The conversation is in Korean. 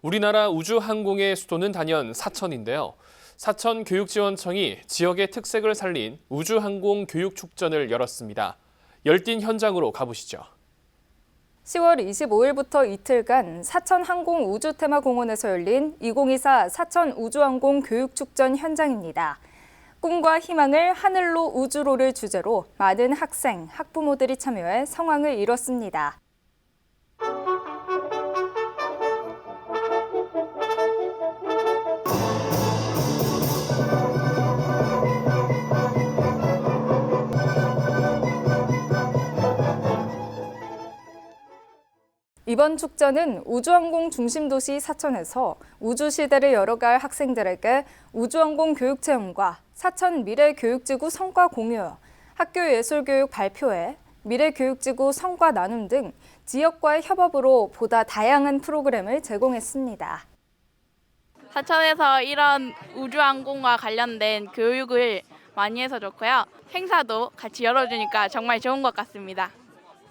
우리나라 우주항공의 수도는 단연 사천인데요. 사천 교육지원청이 지역의 특색을 살린 우주항공 교육축전을 열었습니다. 열띤 현장으로 가보시죠. 10월 25일부터 이틀간 사천 항공 우주 테마 공원에서 열린 2024 사천 우주항공 교육축전 현장입니다. 꿈과 희망을 하늘로 우주로를 주제로 많은 학생, 학부모들이 참여해 성황을 이뤘습니다. 이번 축전은 우주항공 중심 도시 사천에서 우주 시대를 열어갈 학생들에게 우주항공 교육 체험과 사천 미래교육지구 성과 공유, 학교 예술교육 발표회, 미래교육지구 성과 나눔 등 지역과의 협업으로 보다 다양한 프로그램을 제공했습니다. 사천에서 이런 우주항공과 관련된 교육을 많이 해서 좋고요. 행사도 같이 열어주니까 정말 좋은 것 같습니다.